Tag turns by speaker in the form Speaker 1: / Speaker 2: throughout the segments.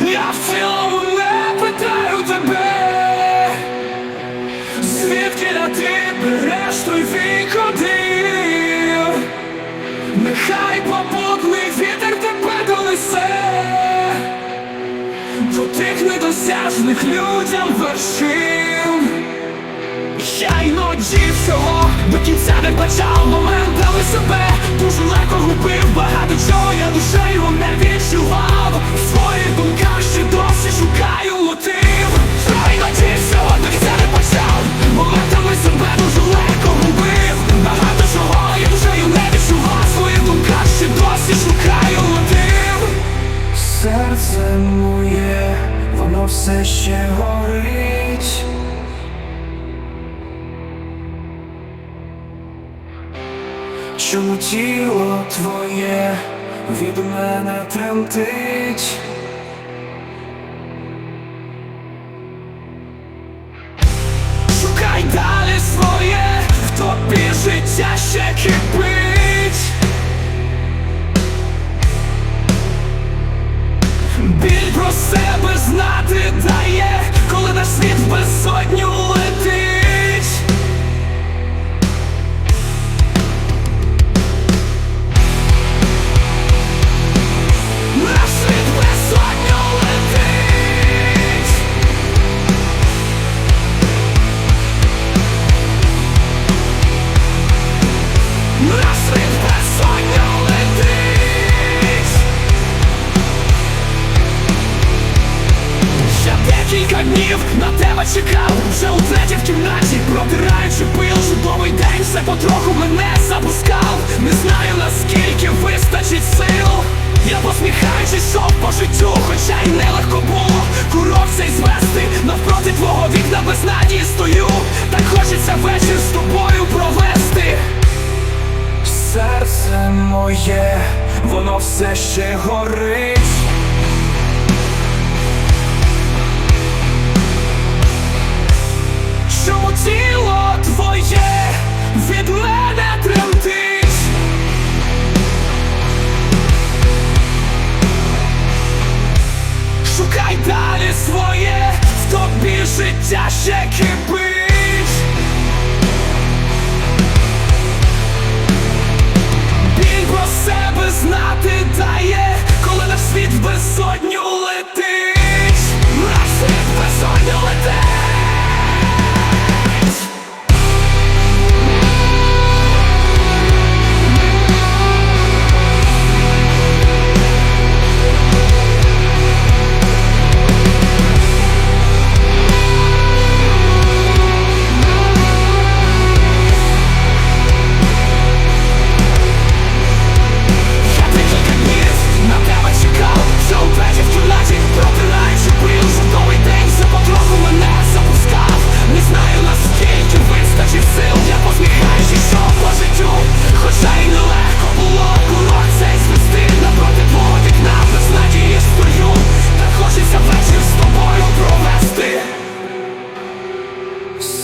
Speaker 1: Я в цілому не питаю тебе, звідки на ти береш той Нехай попутний вітер тебе донесе. До тих недосяжних людям вершин. Я іноді всього до кінця не бачав моментами себе Дуже
Speaker 2: воно все ще горить. Чому тіло твоє
Speaker 1: про себе знати дає, коли на світ без безсотню летить днів на тебе чекав. Вже утретє в кімнаті, протираючи пил. Чудовий день все потроху мене запускав. Не знаю наскільки вистачить сил. Я посміхаючись шов по життю, хоча й нелегко було. Курок цей звести, навпроти твого вікна без надії стою. Так хочеться вечір з тобою провести.
Speaker 2: Серце моє, воно все ще горить.
Speaker 1: Життя ще кипить. Біль про себе знати дає, коли на світ в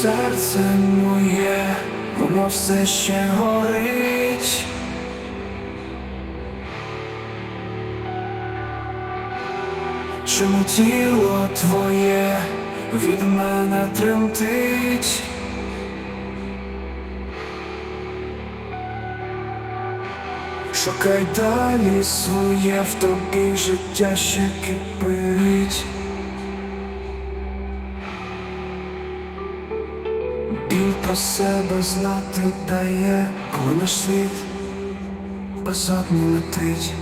Speaker 2: Серце моє, воно все ще горить. Чому тіло твоє від мене тремтить? Шукай далі своє, в тобі життя ще кипить. Про себе знати дає, коли наш світ безодні летить.